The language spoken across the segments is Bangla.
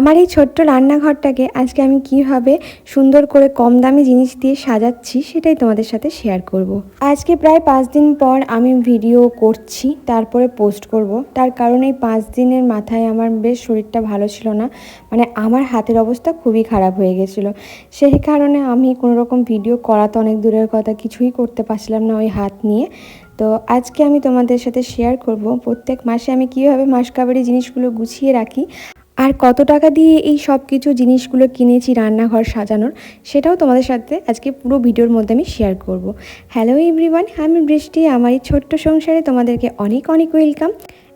আমার এই ছোট্ট রান্নাঘরটাকে আজকে আমি কীভাবে সুন্দর করে কম দামি জিনিস দিয়ে সাজাচ্ছি সেটাই তোমাদের সাথে শেয়ার করব। আজকে প্রায় পাঁচ দিন পর আমি ভিডিও করছি, তারপরে পোস্ট করব। তার কারণ এই পাঁচ দিনের মাথায় আমার বেশ শরীরটা ভালো ছিল না মানে আমার হাতের অবস্থা খুবই খারাপ হয়ে গেছিল সেই কারণে আমি কোনো রকম ভিডিও করা তো অনেক দূরের কথা, কিছুই করতে পারছিলাম না ওই হাত নিয়ে তো আজকে আমি তোমাদের সাথে শেয়ার করব, প্রত্যেক মাসে আমি কীভাবে মাসকাবারি জিনিসগুলো গুছিয়ে রাখি আর কত টাকা দিয়ে এই সব কিছু জিনিসগুলো কিনেছি রান্নাঘর সাজানোর, সেটাও তোমাদের সাথে আজকে পুরো ভিডিওর মধ্যে আমি শেয়ার করব। হ্যালো এভরিওয়ান আমি বৃষ্টি, আমার এই ছোট্ট সংসারে তোমাদেরকে অনেক অনেক ওয়েলকাম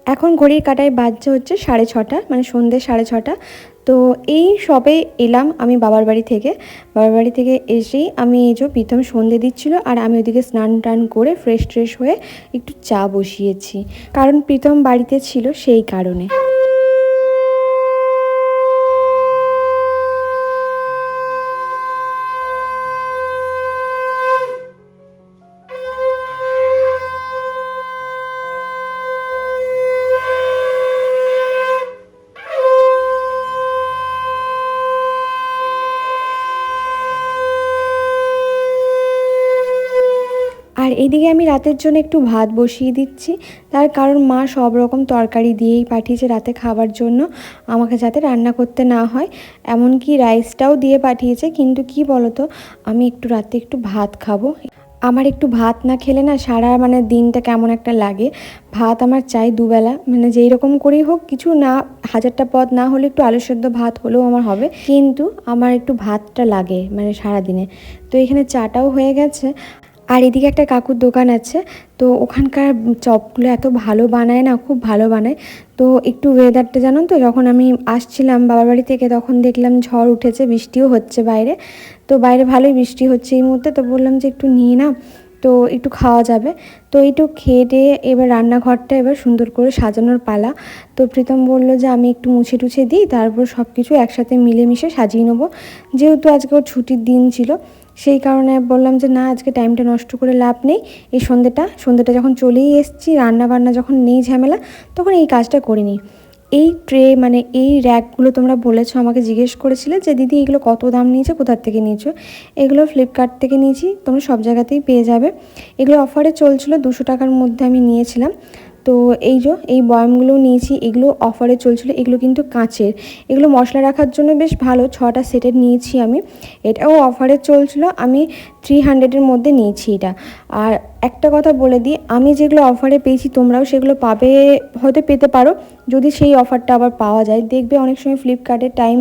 এখন ঘড়ির কাটায় বাজছে হচ্ছে সাড়ে ছটা মানে সন্ধ্যে সাড়ে ছটা। তো এই সবে এলাম আমি বাবার বাড়ি থেকে। বাবার বাড়ি থেকে এসেই আমি এই যে প্রথম সন্ধে দিচ্ছিল আর আমি ওইদিকে স্নান টান করে ফ্রেশ ট্রেশ হয়ে একটু চা বসিয়েছি। কারণ প্রীতম বাড়িতে ছিল সেই কারণে। আর এদিকে আমি রাতের জন্য একটু ভাত বসিয়ে দিচ্ছি। তার কারণ মা সব রকম তরকারি দিয়েই পাঠিয়েছে রাতে খাবার জন্য, আমাকে যাতে রান্না করতে না হয়। এমনকি রাইসটাও দিয়ে পাঠিয়েছে, কিন্তু কি বলতো, আমি একটু রাতে একটু ভাত খাব। আমার একটু ভাত না খেলে না সারা মানে দিনটা কেমন একটা লাগে। ভাত আমার চাই দুবেলা মানে যেই রকম করেই হোক, কিছু না, হাজারটা পদ না হলে একটু আলু সেদ্ধ ভাত হলেও আমার হবে। কিন্তু আমার একটু ভাতটা লাগে মানে সারা দিনে তো এখানে চাটাও হয়ে গেছে। আর এদিকে একটা কাকুর দোকান আছে, তো ওখানকার চপগুলো এত ভালো বানায় না, খুব ভালো বানায়। তো একটু ওয়েদারটা জানো তো, যখন আমি আসছিলাম বাবার বাড়ি থেকে, তখন দেখলাম ঝড় উঠেছে, বৃষ্টিও হচ্ছে বাইরে। তো বাইরে ভালোই বৃষ্টি হচ্ছে এই মুহূর্তে, তো বললাম যে একটু নিয়ে না তো একটু খাওয়া যাবে। তো এইটু খেয়ে দিয়ে এবার রান্নাঘরটা এবার সুন্দর করে সাজানোর পালা। তো প্রীতম বলল যে, আমি একটু মুছে টুছে দিই, তারপর সব কিছু একসাথে মিলেমিশে সাজিয়ে নেব। যেহেতু আজকে ওর ছুটির দিন ছিল, সেই কারণে বললাম যে, না, আজকে টাইমটা নষ্ট করে লাভ নেই। এই সন্ধ্যেটা সন্ধ্যেটা যখন চলেই এসছি রান্না বান্না যখন নেই ঝামেলা, তখন এই কাজটা করে নিই। এই ট্রে মানে এই র্যাকগুলো তোমরা বলেছ, আমাকে জিজ্ঞেস করেছিলে যে, দিদি, এগুলো কত দাম নিয়েছে? কোথার থেকে নিয়েছো? এগুলো ফ্লিপকার্ট থেকে নিয়েছি, তোমরা সব জায়গাতেই পেয়ে যাবে। এগুলো অফারে চলছিল, দুশো টাকার মধ্যে আমি নিয়েছিলাম। তো এই যে, এই বয়ামগুলো নিয়েছি, এগুলো অফারে চলছিল, এগুলো কিন্তু কাঁচের। এগুলো মশলা রাখার জন্য বেশ ভালো, ছটা সেটের নিয়েছি আমি। এটাও অফারে চলছিল, আমি থ্রি হান্ড্রেডের মধ্যে নিয়েছি এটা। আর একটা কথা বলে দিই, আমি যেগুলো অফারে পেয়েছি, তোমরাও সেগুলো পাবে, হয়তো পেতে পারো। যদি সেই অফারটা আবার পাওয়া যায়, দেখবে অনেক সময় ফ্লিপকার্টে টাইম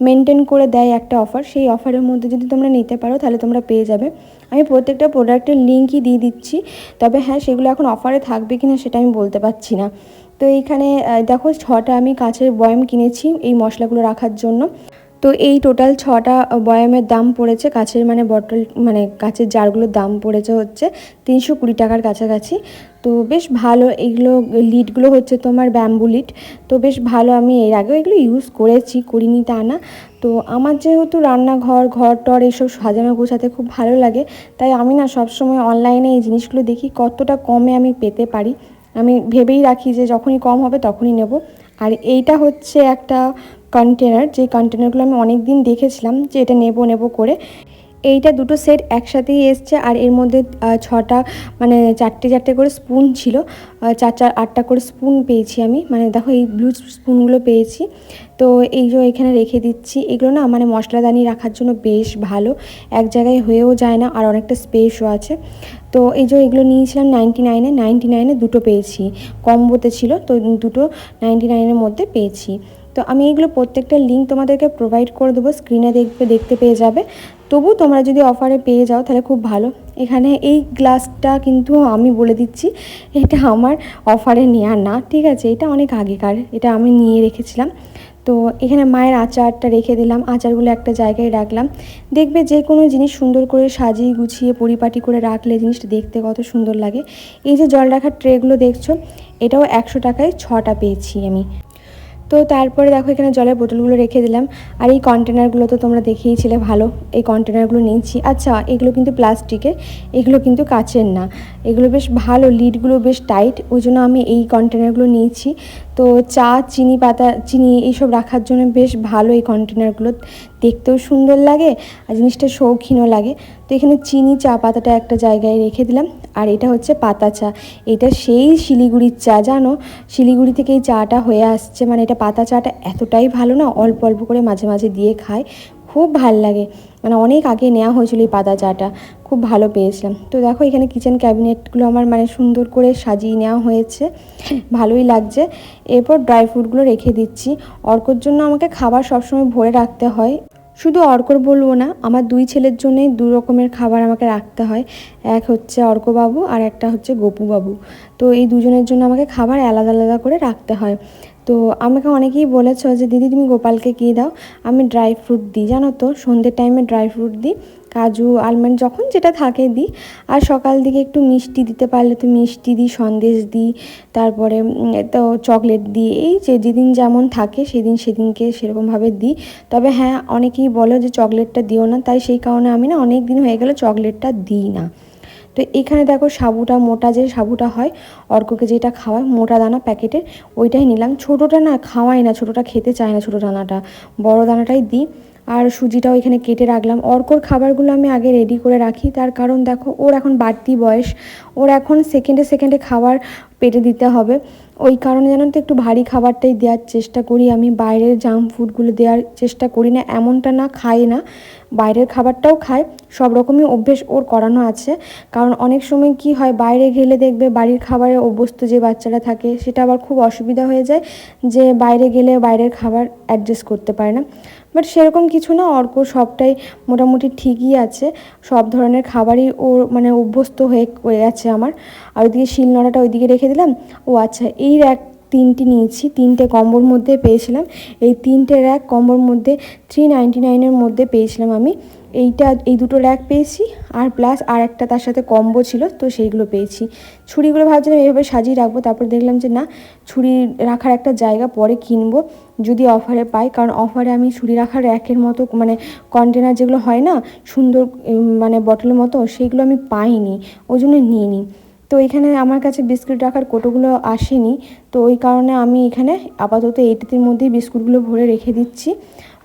মেনটেন করে দেয় একটা অফার সেই অফারের মধ্যে যদি তোমরা নিতে পারো, তাহলে তোমরা পেয়ে যাবে। আমি প্রত্যেকটা প্রোডাক্টের লিঙ্কই দিয়ে দিচ্ছি। তবে হ্যাঁ সেগুলো এখন অফারে থাকবে কিনা সেটা আমি বলতে পারছি না। তো এইখানে দেখো ছটা আমি কাঁচের বয়াম কিনেছি এই মশলাগুলো রাখার জন্য। তো এই টোটাল ছটা বয়ামের দাম পড়েছে কাছের মানে বটল মানে কাছের জারগুলোর দাম পড়েছে হচ্ছে তিনশো কুড়ি টাকার কাছাকাছি। তো বেশ ভালো এগুলো লিডগুলো হচ্ছে তোমার ব্যাম্বু লিড। তো বেশ ভালো আমি এর আগেও এগুলো ইউজ করেছি, করিনি তা না। তো আমার যেহেতু রান্নাঘর, ঘর, টর এইসব সাজানো গোছাতে খুব ভালো লাগে, তাই আমি না সবসময় অনলাইনে এই জিনিসগুলো দেখি কতটা কমে আমি পেতে পারি। আমি ভেবেই রাখি যে যখনই কম হবে তখনই নেব। আর এইটা হচ্ছে একটা কন্টেনার যে কন্টেনারগুলো আমি অনেক দিন দেখেছিলাম যে এটা নেব নেব করে এইটা দুটো সেট একসাথেই এসছে আর এর মধ্যে ছটা মানে চারটে চারটে করে স্পুন ছিল। চার চার, আটটা করে স্পুন পেয়েছি আমি। মানে দেখো এই ব্লু স্পুনগুলো পেয়েছি। তো এই যে এখানে রেখে দিচ্ছি। এগুলো না মানে মশলাদানি রাখার জন্য বেশ ভালো। এক জায়গায় হয়েও যায় না আর অনেকটা স্পেসও আছে। তো এই যে এগুলো নিয়েছিলাম নাইনটি নাইনে নাইনটি নাইনে দুটো পেয়েছি। কম্বোতে ছিল, তো দুটো নাইনটি নাইনের মধ্যে পেয়েছি। তো আমি এগুলো প্রত্যেকটা লিঙ্ক তোমাদেরকে প্রোভাইড করে দেবো। স্ক্রিনে দেখবে, দেখতে পেয়ে যাবে। তবু তোমরা যদি অফারে পেয়ে যাও, তাহলে খুব ভালো। এখানে এই গ্লাসটা কিন্তু আমি বলে দিচ্ছি, এটা আমার অফারে নেওয়া না, ঠিক আছে? এটা অনেক আগেকার, এটা আমি নিয়ে রেখেছিলাম। তো এখানে মায়ের আচারটা রেখে দিলাম, আচারগুলো একটা জায়গায় রাখলাম। দেখবে যে কোনো জিনিস সুন্দর করে সাজিয়ে গুছিয়ে, পরিপাটি করে রাখলে জিনিসটা দেখতে কত সুন্দর লাগে। এই যে জল রাখার ট্রেগুলো দেখছ, এটাও একশো টাকায় ছটা পেয়েছি আমি। তো তারপরে দেখো এখানে জলের বোতলগুলো রেখে দিলাম। আর এই কন্টেনারগুলো তো তোমরা দেখিয়েছিলে ভালো। এই কন্টেনারগুলো নিয়েছি। আচ্ছা এগুলো কিন্তু প্লাস্টিকের এগুলো কিন্তু কাচের না। এগুলো বেশ ভালো লিডগুলো বেশ টাইট ওই জন্য আমি এই কন্টেনারগুলো নিয়েছি। তো চা, চিনি পাতা, চিনি এইসব রাখার জন্য বেশ ভালো এই কন্টেনারগুলো দেখতেও সুন্দর লাগে আর জিনিসটা শৌখিনও লাগে। তো এখানে চিনি, চা পাতাটা একটা জায়গায় রেখে দিলাম। আর এটা হচ্ছে পাতা চা। এটা সেই শিলিগুড়ির চা, জানো? শিলিগুড়ি থেকে এই চাটা হয়ে আসছে। মানে এটা পাতা চাটা এতটাই ভালো না, অল্প অল্প করে মাঝে মাঝে দিয়ে খায়। খুব ভালো লাগে। মানে অনেক আগে নেওয়া হয়েছিল এই পাতা চাটা খুব ভালো পেয়েছিলাম। তো দেখো এখানে কিচেন ক্যাবিনেটগুলো আমার মানে সুন্দর করে সাজিয়ে নেওয়া হয়েছে, ভালোই লাগছে। এরপর ড্রাই ফ্রুটগুলো রেখে দিচ্ছি। অর্কর জন্য আমাকে খাবার সবসময় ভরে রাখতে হয়। শুধু অর্কর বলব না, আমার দুই ছেলের জন্যই দু রকমের খাবার আমাকে রাখতে হয়। এক হচ্ছে অর্কবাবু আর একটা হচ্ছে গপুবাবু। তো এই দুজনের জন্য আমাকে খাবার আলাদা আলাদা করে রাখতে হয়। তো আমাকে অনেকেই বলেছ যে, দিদি, তুমি গোপালকে কী দাও? আমি ড্রাই ফ্রুট দিই, জানো তো? সন্ধ্যের টাইমে ড্রাই ফ্রুট দিই, কাজু আলমন্ড যখন যেটা থাকে দিই। আর সকাল দিকে একটু মিষ্টি দিতে পারলে তো মিষ্টি দিই, সন্দেশ দিই, তারপরে তো চকলেট দিই। এই যে যেদিন যেমন থাকে, সেদিন সেদিনকে সেরকমভাবে দিই। তবে হ্যাঁ অনেকেই বলো যে চকলেটটা দিও না। তাই সেই কারণে আমি না অনেক দিন হয়ে গেল চকলেটটা দিই না। তো এখানে দেখো সাবুটা, মোটা যে সাবুটা হয়, অর্ককে যেটা খাওয়ায়, মোটা দানা প্যাকেটের, ওইটাই নিলাম। ছোটোটা না খাওয়াই না, ছোটোটা খেতে চায় না ছোটো দানাটা। বড় দানাটাই দিই। আর সুজিটাও এখানে কেটে রাখলাম। অর্কর খাবারগুলো আমি আগে রেডি করে রাখি। তার কারণ দেখো, ওর এখন বাড়তি বয়স। ওর এখন সেকেন্ডে সেকেন্ডে খাবার পেটে দিতে হবে। ওই কারণে জানো তো, একটু ভারী খাবারটাই দেওয়ার চেষ্টা করি আমি। বাইরের জাঙ্ক ফুডগুলো দেওয়ার চেষ্টা করি না, এমনটা না খাই না। বাইরের খাবারটাও খায় সব রকমই অভ্যেস ওর করানো আছে। কারণ অনেক সময় কি হয়, বাইরে গেলে দেখবে বাড়ির খাবারে অভ্যস্ত যে বাচ্চারা থাকে, সেটা আবার খুব অসুবিধা হয়ে যায় যে বাইরে গেলে বাইরের খাবার অ্যাডজাস্ট করতে পারে না। বাট সেরকম কিছু না, অর্ক সবটাই মোটামুটি ঠিকই আছে। সব ধরনের খাবারই ওর মানে অভ্যস্ত হয়ে হয়ে গেছে আমার। আর ওইদিকে শিলনোড়াটা ওইদিকে রেখে দিলাম। ও আচ্ছা এই র্যাক তিনটি নিয়েছি, তিনটে কম্বোর মধ্যে পেয়েছিলাম। এই তিনটে র্যাক কম্বোর মধ্যে থ্রি নাইনটি নাইনের মধ্যে পেয়েছিলাম আমি। এইটা, এই দুটো র্যাক পেয়েছি আর প্লাস আর একটা তার সাথে কম্বো ছিল, তো সেইগুলো পেয়েছি। ছুরিগুলো ভাবছিলাম এইভাবে সাজিয়ে রাখব, তারপর দেখলাম যে না, ছুরি রাখার একটা জায়গা পরে কিনবো, যদি অফারে পাই। কারণ অফারে আমি ছুরি রাখার র্যাকের মতো মানে কন্টেনার যেগুলো হয় না, সুন্দর মানে বটলের মতো, সেইগুলো আমি পাইনি, ওই জন্য নিয়ে নিই তো এখানে আমার কাছে বিস্কুট রাখার কোটোগুলো আসেনি। তো ওই কারণে আমি এখানে আপাতত এইটির মধ্যেই বিস্কুটগুলো ভরে রেখে দিচ্ছি।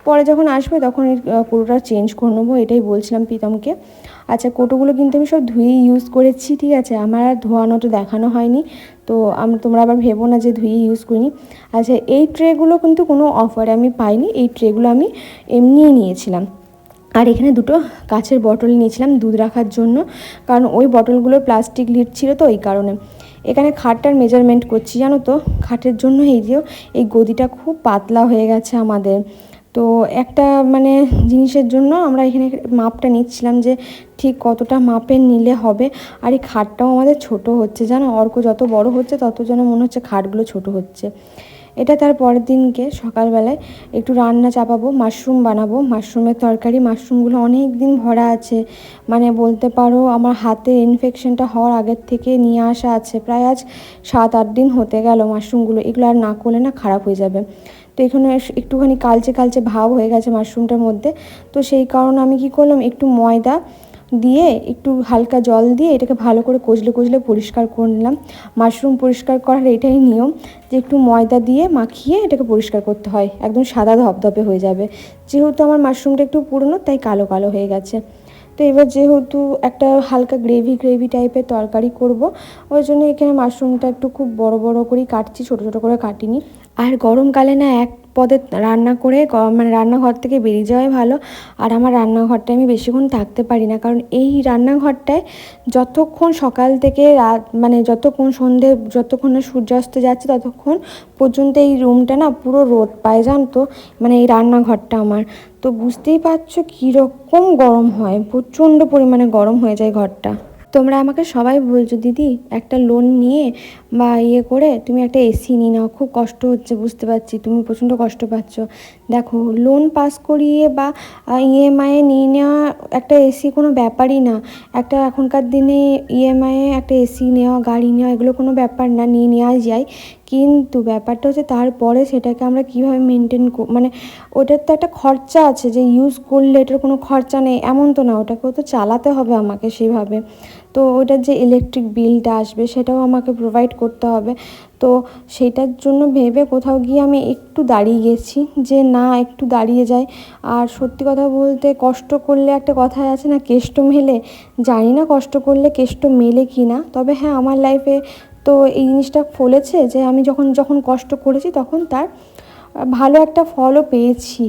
পরে যখন আসবে তখন আহ, কোটোটা চেঞ্জ করে নেব এটাই বলছিলাম প্রীতমকে। আচ্ছা কোটোগুলো কিন্তু আমি সব ধুয়েই ইউজ করেছি ঠিক আছে? আমার আর ধোয়ানো তো দেখানো হয়নি। তো আমি তোমরা আবার ভেবো না যে ধুয়ে ইউজ করিনি। আচ্ছা এই ট্রেগুলো কিন্তু কোনো অফারে আমি পাইনি। এই ট্রেগুলো আমি এমনিই নিয়েছিলাম। আর এখানে দুটো কাচের বটল নিয়েছিলাম দুধ রাখার জন্য। কারণ ওই বটলগুলোর প্লাস্টিক লিড ছিল তো ওই কারণে। এখানে খাটটার মেজারমেন্ট করছি, জানো তো? খাটের জন্য এই যে, এই গদিটা খুব পাতলা হয়ে গেছে আমাদের। তো একটা মানে জিনিসের জন্য আমরা এখানে মাপটা নিচ্ছিলাম যে, ঠিক কতটা মাপের নিলে হবে। আর এই খাটটাও আমাদের ছোট হচ্ছে, জানো? অর্ক যত বড় হচ্ছে, তত যেন মনে হচ্ছে খাটগুলো ছোট হচ্ছে। এটা তার পরের দিনকে সকালবেলায় একটু রান্না চাপাবো মাশরুম বানাবো। মাশরুমের তরকারি মাশরুমগুলো অনেক দিন ভরা আছে। মানে বলতে পারো আমার হাতে ইনফেকশনটা হওয়ার আগের থেকে নিয়ে আসা আছে। প্রায় আজ সাত আট দিন হতে গেল মাশরুমগুলো এগুলো আর না করলে না খারাপ হয়ে যাবে। তো এখানে একটুখানি কালচে কালচে ভাব হয়ে গেছে মাশরুমটার মধ্যে। তো সেই কারণে আমি কি করলাম, একটু ময়দা দিয়ে একটু হালকা জল দিয়ে এটাকে ভালো করে কচলে কচলে পরিষ্কার করে নিলাম। মাশরুম পরিষ্কার করার এটাই নিয়ম যে একটু ময়দা দিয়ে মাখিয়ে এটাকে পরিষ্কার করতে হয়। একদম সাদা ধপধপে হয়ে যাবে। যেহেতু আমার মাশরুমটা একটু পুরনো, তাই কালো কালো হয়ে গেছে। তো এবার যেহেতু একটা হালকা গ্রেভি গ্রেভি টাইপের তরকারি করব, ওই জন্য এখানে মাশরুমটা একটু খুব বড় বড় করেই কাটছি, ছোট ছোট করে কাটিনি। আর গরমকালে না এক পদে রান্না করে মানে রান্নাঘর থেকে বেরিয়ে যাওয়াই ভালো। আর আমার রান্নাঘরটায় আমি বেশিক্ষণ থাকতে পারি না। কারণ এই রান্নাঘরটায় যতক্ষণ সকাল থেকে রাত মানে যতক্ষণ সন্ধে, যতক্ষণ না সূর্যাস্ত যাচ্ছে, ততক্ষণ পর্যন্ত এই রুমটা না পুরো রোদ পায়, জান তো? মানে এই রান্নাঘরটা আমার। তো বুঝতেই পারছ কীরকম গরম হয়। প্রচণ্ড পরিমাণে গরম হয়ে যায় ঘরটা। তোমরা আমাকে সবাই বলছো, দিদি, একটা লোন নিয়ে বা ইয়ে করে তুমি একটা এসি নিয়ে নাও, খুব কষ্ট হচ্ছে, বুঝতে পারছি, তুমি প্রচণ্ড কষ্ট পাচ্ছ। দেখো লোন পাস করিয়ে বা ইএমআইয়ে নিয়ে নেওয়া একটা এসি কোনো ব্যাপারই না। একটা এখনকার দিনে ইএমআইয়ে একটা এসি নেওয়া, গাড়ি নেওয়া, এগুলো কোনো ব্যাপার না, নিয়ে নেওয়া যায়। কিন্তু ব্যাপারটা হচ্ছে তারপরে সেটাকে আমরা কীভাবে মেনটেন মানে ওটার তো একটা খরচা আছে, যে ইউজ করলে এটার কোনো খরচা নেই, এমন তো না, ওটাকেও তো চালাতে হবে আমাকে সেভাবে। তো ওটার যে ইলেকট্রিক বিলটা আসবে সেটাও আমাকে প্রোভাইড করতে হবে। তো সেটার জন্য ভেবে কোথাও গিয়ে আমি একটু দাঁড়িয়ে গেছি যে না, একটু দাঁড়িয়ে যাই। আর সত্যি কথা বলতে কষ্ট করলে একটা কথায় আছে না, কেষ্ট মেলে। জানি না কষ্ট করলে কেষ্ট মেলে কি না তবে হ্যাঁ আমার লাইফে তো এই জিনিসটা ফলেছে যে আমি যখন যখন কষ্ট করেছি তখন তার ভালো একটা ফলও পেয়েছি।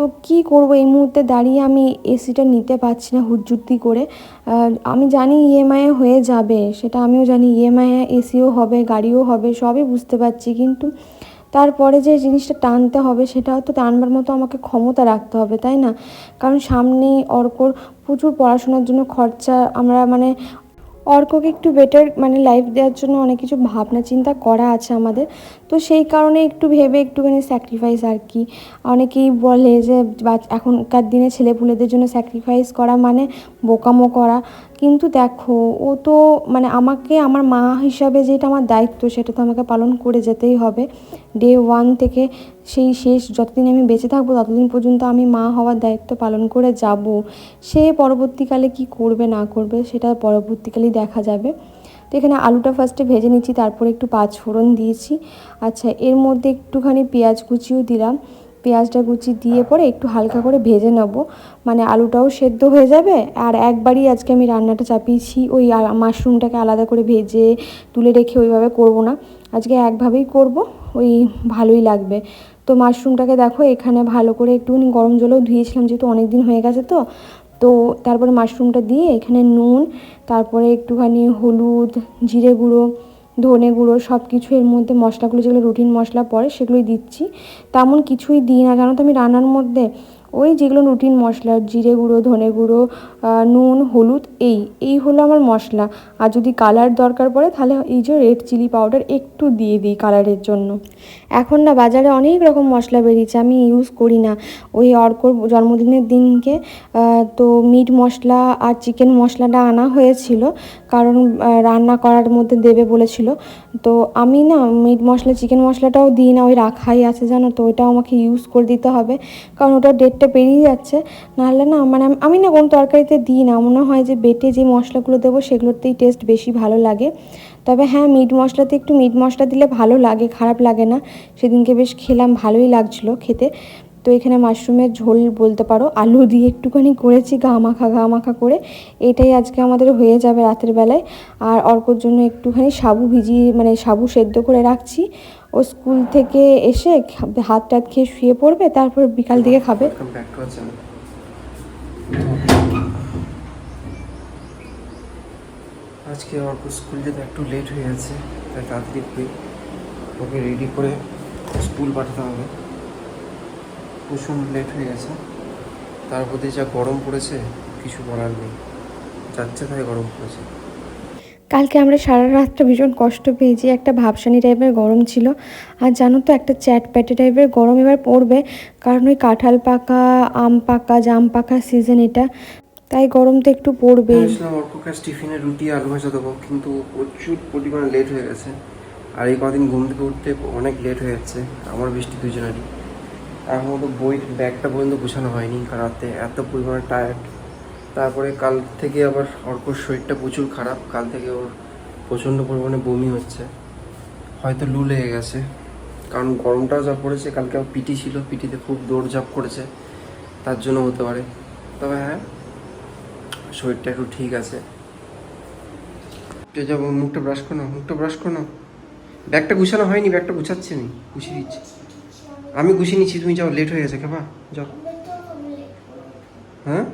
তো কি করব? এই মুহূর্তে দাঁড়িয়ে আমি এসিটা নিতে পারছি না হুজ্জুতি করে। আমি জানি ইএমআই হয়ে যাবে, সেটা আমিও জানি। ইএমআই এসিও হবে, গাড়িও হবে, সবই বুঝতে পারছি। কিন্তু তারপরে যে জিনিসটা টানতে হবে সেটাও তো টানবার মতো আমাকে ক্ষমতা রাখতে হবে, তাই না? কারণ সামনেই অর্কর প্রচুর পড়াশোনার জন্য খরচা, আমরা মানে অর্ককে একটু বেটার মানে লাইফ দেওয়ার জন্য অনেক কিছু ভাবনা চিন্তা করা আছে আমাদের। তো সেই কারণে একটু ভেবে একটুখানি স্যাক্রিফাইস আর কি। অনেকেই বলে যে এখনকার দিনে ছেলেপুলেদের জন্য স্যাক্রিফাইস করা মানে বোকামো করা। কিন্তু দেখো, ও তো মানে আমাকে, আমার মা হিসাবে যেটা আমার দায়িত্ব, সেটা তো আমাকে পালন করে যেতেই হবে। ডে ওয়ান থেকে সেই শেষ যতদিন আমি বেঁচে থাকব, ততদিন পর্যন্ত আমি মা হওয়ার দায়িত্ব পালন করে যাব। সে পরবর্তীকালে কি করবে, না করবে, সেটা পরবর্তীকালেই দেখা যাবে। তো এখানে আলুটা ফার্স্টে ভেজে নিচ্ছি, তারপরে একটু পাঁচ ফোড়ন দিয়েছি। আচ্ছা এর মধ্যে একটুখানি পেঁয়াজ কুচিও দিলাম। পেঁয়াজটা কুচি দিয়ে পরে একটু হালকা করে ভেজে নেব। মানে আলুটাও সেদ্ধ হয়ে যাবে, আর একবারই আজকে আমি রান্নাটা চাপিয়েছি, ওই মাশরুমটাকে আলাদা করে ভেজে তুলে রেখে ওইভাবে করব না। আজকে একভাবেই করব, ওই ভালোই লাগবে। তো মাশরুমটাকে দেখো, এখানে ভালো করে একটুখানি গরম জলেও ধুয়েছিলাম, যেহেতু অনেক দিন হয়ে গেছে তো তো তারপরে মাশরুমটা দিয়ে এখানে নুন, তারপরে একটুখানি হলুদ, জিরে গুঁড়ো, ধনে গুঁড়ো সব কিছু এর মধ্যে মশলাগুলো যেগুলো রুটিন মশলা পড়ে সেগুলোই দিচ্ছি। তেমন কিছুই দিই না। জানো তো আমি রান্নার মধ্যে ওই যেগুলো রুটিন মশলা, জিরে গুঁড়ো, ধনে গুঁড়ো নুন, হলুদ, এই এই হলো আমার মশলা। আর যদি কালার দরকার পড়ে তাহলে এই যে রেড চিলি পাউডার একটু দিয়ে দিই কালারের জন্য। এখন না বাজারে অনেক রকম মশলা বেরিয়েছে, আমি ইউজ করি না। ওই অর্কর জন্মদিনের দিনকে তো মিট মশলা আর চিকেন মশলাটা আনা হয়েছিল। কারণ রান্না করার মধ্যে দেবে বলেছিল। তো আমি না মিট মশলা চিকেন মশলাটাও দিই না, ওই রাখাই আছে জানো তো, ওইটাও আমাকে ইউজ করে দিতে হবে। কারণ ওটা ডেটটা বেরিয়ে যাচ্ছে। নাহলে না মানে আমি না কোনো তরকারিতে দিই না। মনে হয় যে বেটে যে মশলাগুলো দেবো, সেগুলোতেই টেস্ট বেশি ভালো লাগে। তবে হ্যাঁ মিট মশলাতে একটু মিট মশলা দিলে ভালো লাগে, খারাপ লাগে না। সেদিনকে বেশ খেলাম, ভালোই লাগছিল খেতে। তো এখানে মাশরুমের ঝোল বলতে পারো, আলু দিয়ে একটুখানি করেছি গা মাখা গা মাখা করে। এটাই আজকে আমাদের হয়ে যাবে রাতের বেলায়। আর অর্কর জন্য একটুখানি সাবু ভিজিয়ে মানে সাবু সেদ্ধ করে রাখছি। ও স্কুল থেকে এসে হাত টাত খেয়ে শুয়ে পড়বে, তারপর বিকাল দিকে খাবে। আজকে অর্ক স্কুল যেতে একটু লেট হয়ে গেছে, তাই তাড়াতাড়ি ওকে রেডি করে স্কুল পাঠাতে হবে। প্রচুর লেট হয়ে গেছে। তার মধ্যে যা গরম পড়েছে কিছু বলার নেই। যাচ্ছে তাই গরম পড়েছে। কালকে আমরা সারা রাতটা ভীষণ কষ্ট পেয়েছি একটা ভাবসানি টাইপের গরম ছিল। আর জানো তো একটা চ্যাট প্যাটে টাইপের গরম এবার পড়বে। কারণ ওই কাঁঠাল পাকা আম পাকা জাম পাকা সিজন এটা। তাই গরম তো একটু অর্ককে আজ টিফিনে রুটি আলু ভাজা দেবো কিন্তু প্রচুর পরিমাণে লেট হয়ে গেছে। আর এই কদিন ঘুম থেকে উঠতে অনেক লেট হয়ে যাচ্ছে আমার বৃষ্টি দুজনেরই। এখন তো বই, ব্যাগটা পর্যন্ত গুছানো হয়নি রাতে, এত পরিমাণে টায়ার্ড তারপরে কাল থেকে আবার অর্কর শরীরটা প্রচুর খারাপ, কাল থেকে ওর প্রচণ্ড পরিমাণে বমি হচ্ছে। হয়তো লু লেগে গেছে, কারণ গরমটাও যা পড়েছে, কালকে আবার পিটি ছিল, পিটিতে খুব দৌড়ঝাঁপ করেছে, তার জন্য হতে পারে। তবে হ্যাঁ শরীরটা একটু ঠিক আছে। যাব, মুখটা ব্রাশ করো মুখটা ব্রাশ করো ব্যাগটা গুছানো হয়নি, ব্যাগটা গুছাচ্ছি আমি, গুছিয়ে দিচ্ছি। আমি গুছিয়ে নিচ্ছি, তুমি যাও লেট হয়ে গেছে, খেপা, যাও। হ্যাঁ?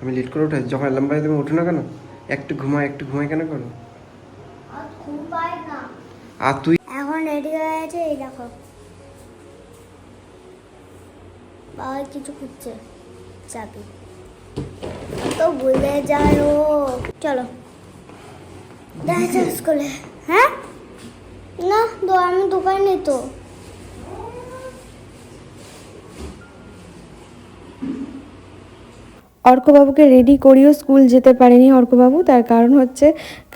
আমি লেট করে উঠে যখন অ্যালার্ম তুমি ওঠো না কেন? একটু ঘুমায় একটু ঘুমায় কেন করো? আর তুই এখন রেডি হয়ে গেছে, এই দেখো। বাবা কিছু খুঁজছে, চাবি। তো ভুলে যায় ও। চলো। দেখা যাক স্কুলে হ্যাঁ? না আমি দোকানে তো। অর্কবাবুকে রেডি করিও স্কুল যেতে পারেনি অর্কবাবু। তার কারণ হচ্ছে,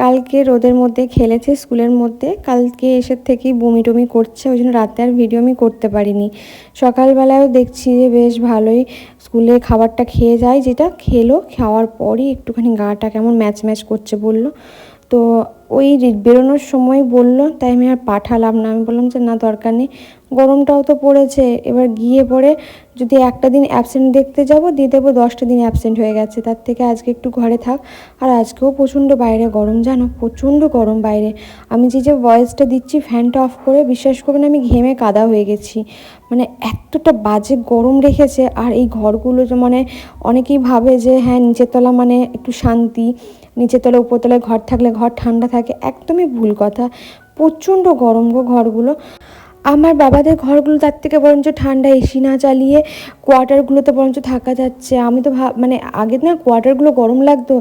কালকে রোদের মধ্যে খেলেছে স্কুলের মধ্যে। কালকে এসে থেকেই বমি টমি করছে, ওই জন্য রাতে আর ভিডিও আমি করতে পারিনি। সকালবেলায়ও দেখছি যে বেশ ভালোই স্কুলে খাবারটা খেয়ে যায়, যেটা খেলো, খাওয়ার পরই একটুখানি গাটা কেমন ম্যাচ ম্যাচ করছে বলল। তো ওই বেরোনোর সময় বলল, তাই আমি আর পাঠালাম না। আমি বললাম যে, না, দরকার নেই। গরমটাও তো পড়েছে। এবার গিয়ে পরে যদি একটা দিন অ্যাবসেন্ট দেখতে যাব, দিয়ে দেবো দশটা দিন অ্যাবসেন্ট হয়ে গেছে। তার থেকে আজকে একটু ঘরে থাক। আর আজকেও প্রচণ্ড বাইরে গরম, জানো? প্রচণ্ড গরম বাইরে। আমি যে যে ভয়েসটা দিচ্ছি ফ্যানটা অফ করে বিশ্বাস করবেন আমি ঘেমে কাদা হয়ে গেছি। মানে এতটা বাজে গরম রেখেছে। আর এই ঘরগুলো যে মানে অনেকেই ভাবে যে হ্যাঁ নিচের তলা মানে একটু শান্তি, নিচের তলা উপরতলায় ঘর থাকলে ঘর ঠান্ডা থাকে। একদমই ভুল কথা। প্রচণ্ড গরম গো ঘরগুলো। আমার বাবাদের ঘরগুলো তার থেকে বরঞ্চ ঠান্ডা এসি না চালিয়ে কোয়ার্টারগুলোতে বরঞ্চ থাকা যাচ্ছে। আমি তো ভাব মানে আগে না কোয়ার্টারগুলো গরম লাগতো,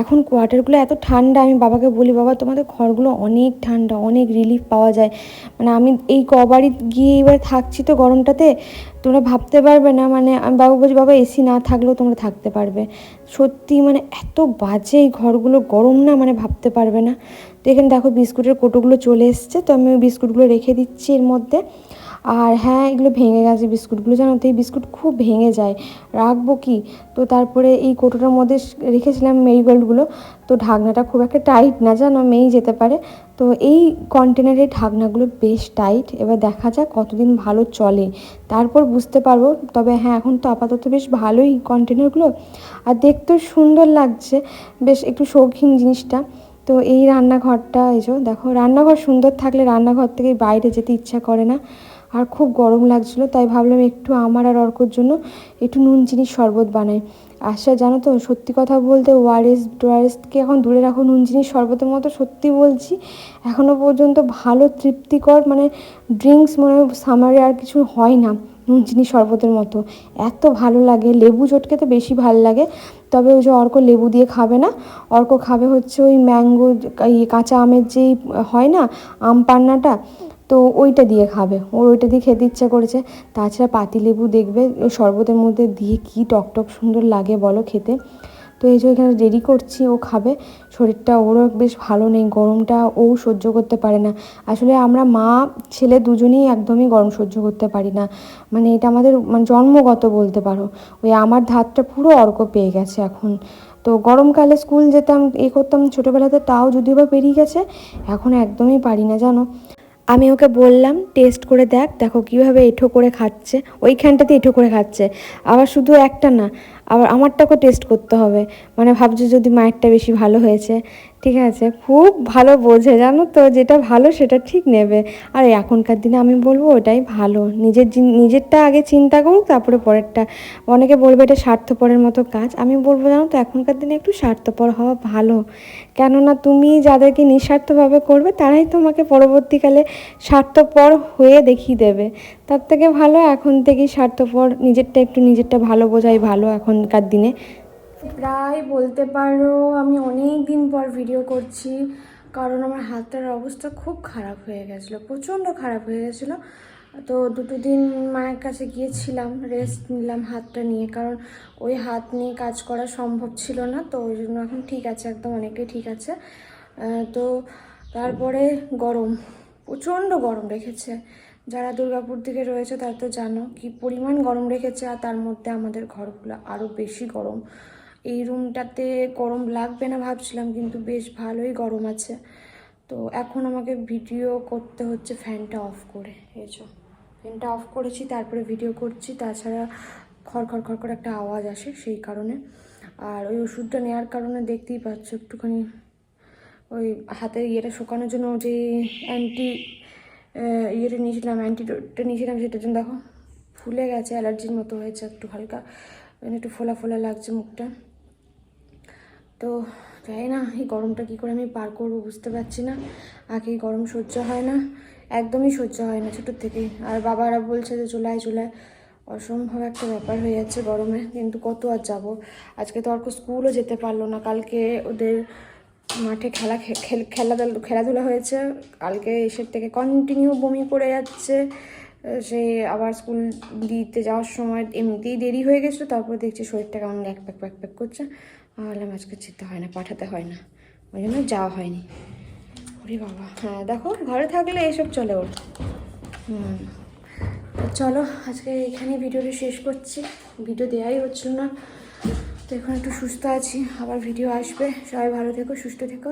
এখন কোয়ার্টারগুলো এত ঠান্ডা, আমি বাবাকে বলি, বাবা, তোমাদের ঘরগুলো অনেক ঠান্ডা, অনেক রিলিফ পাওয়া যায়। মানে আমি এই কবারই গিয়ে এবার থাকছি তো গরমটাতে, তোমরা ভাবতে পারবে না মানে আমি বাবা বলছি, বাবা এসি না থাকলেও তোমরা থাকতে পারবে। সত্যি মানে এত বাজে এই ঘরগুলো, গরম না মানে ভাবতে পারবে না। তো এখানে দেখো বিস্কুটের কোটোগুলো চলে এসছে, তো আমি ওই বিস্কুটগুলো রেখে দিচ্ছি এর মধ্যে। আর হ্যাঁ এগুলো ভেঙে গেছে বিস্কুটগুলো, জানো তো এই বিস্কুট খুব ভেঙে যায়। রাখব কি? তো তারপরে এই কোটোটার মধ্যে রেখেছিলাম মেরিগোল্ডগুলো। তো ঢাকনাটা খুব একটা টাইট না, জানো, মেয়েই যেতে পারে। তো এই কন্টেনারের ঢাকনাগুলো বেশ টাইট। এবার দেখা যাক কতদিন ভালো চলে। তারপর বুঝতে পারব, তবে হ্যাঁ এখন তো আপাতত বেশ ভালোই কন্টেনারগুলো। আর দেখতেও সুন্দর লাগছে, বেশ একটু শৌখিন জিনিসটা। তো এই রান্নাঘরটা এই যে দেখো, রান্নাঘর সুন্দর থাকলে রান্নাঘর থেকে বাইরে যেতে ইচ্ছা করে না। আর খুব গরম লাগছিল, তাই ভাবলাম একটু আমার আর অর্কর জন্য একটু নুন চিনির শরবত বানাই। আচ্ছা জানো তো, সত্যি কথা বলতে ওয়ারেস টোয়ারেসকে এখন দূরে রাখো, নুন চিনির শরবতের মতো, সত্যি বলছি এখনও পর্যন্ত ভালো তৃপ্তিকর মানে ড্রিঙ্কস মনে সামারে আর কিছু হয় না। নুন চিনি শরবতের মতো। এত ভালো লাগে, লেবু চটকে তো বেশি ভালো লাগে। তবে ওই যে অর্ক লেবু দিয়ে খাবে না, অর্ক খাবে হচ্ছে ওই ম্যাঙ্গো কাঁচা আমের যেই হয় না, আম পান্নাটা, তো ওইটা দিয়ে খাবে। ওর ওইটা দিয়ে খেতে ইচ্ছা করেছে। তাছাড়া পাতিলেবু দেখবে, ওই শরবতের মধ্যে দিয়ে কি টকটক সুন্দর লাগে বলো খেতে। তো এই যে এখানে রেডি করছি, ও খাবে। শরীরটা ওরও বেশ ভালো নেই, গরমটা ও সহ্য করতে পারে না। আসলে আমরা মা, ছেলে দুজনেই একদমই গরম সহ্য করতে পারি না। মানে এটা আমাদের মানে জন্মগত বলতে পারো। ওই আমার ধাতটা পুরো অর্ক পেয়ে গেছে এখন। তো গরমকালে স্কুল যেতাম, এ করতাম ছোটোবেলাতে, তাও যদিও বা পেরিয়ে গেছে, এখন একদমই পারি না, জানো। আমি ওকে বললাম, টেস্ট করে দেখ, দেখো কীভাবে এঁঠো করে খাচ্ছে। ওইখানটাতে এঁঠো করে খাচ্ছে। আবার শুধু একটা না আবার আমারটাকেও টেস্ট করতে হবে। মানে ভাবছি যদি মায়েরটা বেশি ভালো হয়েছে ঠিক আছে, খুব ভালো বোঝে। জানো তো, যেটা ভালো সেটা ঠিক নেবে। আর এখনকার দিনে আমি বলব ওটাই ভালো। নিজের নিজেরটা আগে চিন্তা করুক, তারপরে পরেরটা। অনেকে বলবে এটা স্বার্থপরের মতো কাজ। আমি বলব জানো তো, এখনকার দিনে একটু স্বার্থপর হওয়া ভালো। কেননা তুমি যাদেরকে নিঃস্বার্থভাবে করবে, তারাই তোমাকে পরবর্তীকালে স্বার্থপর হয়ে দেখিয়ে দেবে। তার থেকে ভালো এখন থেকেই স্বার্থপর, নিজেরটা একটু নিজেরটা ভালো বোঝাই ভালো এখনকার দিনে। প্রায় বলতে পারো আমি অনেক দিন পর ভিডিও করছি, কারণ আমার হাতটার অবস্থা খুব খারাপ হয়ে গেছিল, প্রচণ্ড খারাপ হয়ে গেছিল। তো দুটো দিন মায়ের কাছে গিয়েছিলাম রেস্ট নিলাম হাতটা নিয়ে, কারণ ওই হাত নিয়ে কাজ করা সম্ভব ছিল না, তো ওই জন্য এখন ঠিক আছে, একদম অনেকটাই ঠিক আছে। তো তারপরে গরম, প্রচণ্ড গরম রেখেছে। যারা দুর্গাপুর দিকে রয়েছে তারা তো জানো কি পরিমাণ গরম রেখেছে, আর তার মধ্যে আমাদের ঘরগুলো আরও বেশি গরম। এই রুমটাতে গরম লাগবে না ভাবছিলাম, কিন্তু বেশ ভালোই গরম আছে। তো এখন আমাকে ভিডিও করতে হচ্ছে ফ্যানটা অফ করে এসো ফ্যানটা অফ করেছি, তারপরে ভিডিও করছি, তাছাড়া খড় খড় খড় করে একটা আওয়াজ আসে সেই কারণে। আর ওই ওষুধটা নেওয়ার কারণে দেখতেই পাচ্ছ একটুখানি ওই হাতের ইয়েটা শুকানোর জন্য যে অ্যান্টি ইয়েটা নিয়েছিলাম অ্যান্টিডোটটা নিয়েছিলাম সেটার জন্য দেখো ফুলে গেছে অ্যালার্জির মতো হয়েছে একটু হালকা। একটু ফোলা ফোলা লাগছে মুখটা। তো জানি না, এই গরমটা কী করে আমি পার করব বুঝতে পারছি না। আগে গরম সহ্য হয় না, একদমই সহ্য হয় না ছোটোর থেকেই আর বাবারা বলছে যে চুলায় চুলায়। অসম্ভব একটা ব্যাপার হয়ে যাচ্ছে গরমে, কিন্তু কত আর যাব। আজকে তো অর্ক স্কুলও যেতে পারল না, কালকে ওদের মাঠে খেলা খেলাধুলা খেলাধুলা হয়েছে। কালকে এসের থেকে কন্টিনিউ বমি করে যাচ্ছে। সে আবার স্কুল দিতে যাওয়ার সময় এমনিতেই দেরি হয়ে গেছিল তারপর দেখছি শরীরটা কেমন এক প্যাক প্যাক প্যাক করছে। ভাবলাম আজকে যেতে হয় না, পাঠাতে হয় না। ওই জন্য যাওয়া হয়নি। ওরে বাবা। হ্যাঁ দেখো, ঘরে থাকলে এসব চলে ওর হুম। চলো, আজকে এখানে ভিডিওটা শেষ করছি। ভিডিও দেওয়াই হচ্ছিল না। তো এখন একটু সুস্থ আছি, আবার ভিডিও আসবে। সবাই ভালো থেকো, সুস্থ থেকো,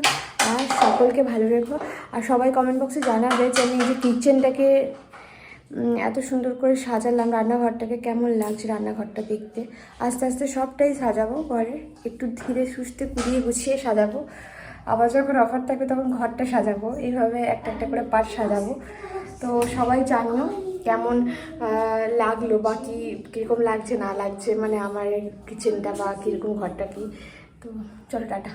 আর সকলকে ভালো রেখো। আর সবাই কমেন্ট বক্সে জানাবে যে আমি এই যে কিচেনটাকে এত সুন্দর করে সাজালাম রান্নাঘরটাকে, কেমন লাগছে রান্নাঘরটা দেখতে? আস্তে আস্তে সবটাই সাজাবো ঘরে একটু ধীরে সুস্থে কুড়িয়ে গুছিয়ে সাজাবো। আবার যখন অফার থাকবে তখন ঘরটা সাজাবো। এইভাবে একটা একটা করে পার্ট সাজাবো। তো সবাই জানিও কেমন লাগল বা কী, কীরকম লাগছে, না লাগছে মানে আমার কিচেনটা বা কীরকম ঘরটা কি? তো চলো, টাটা।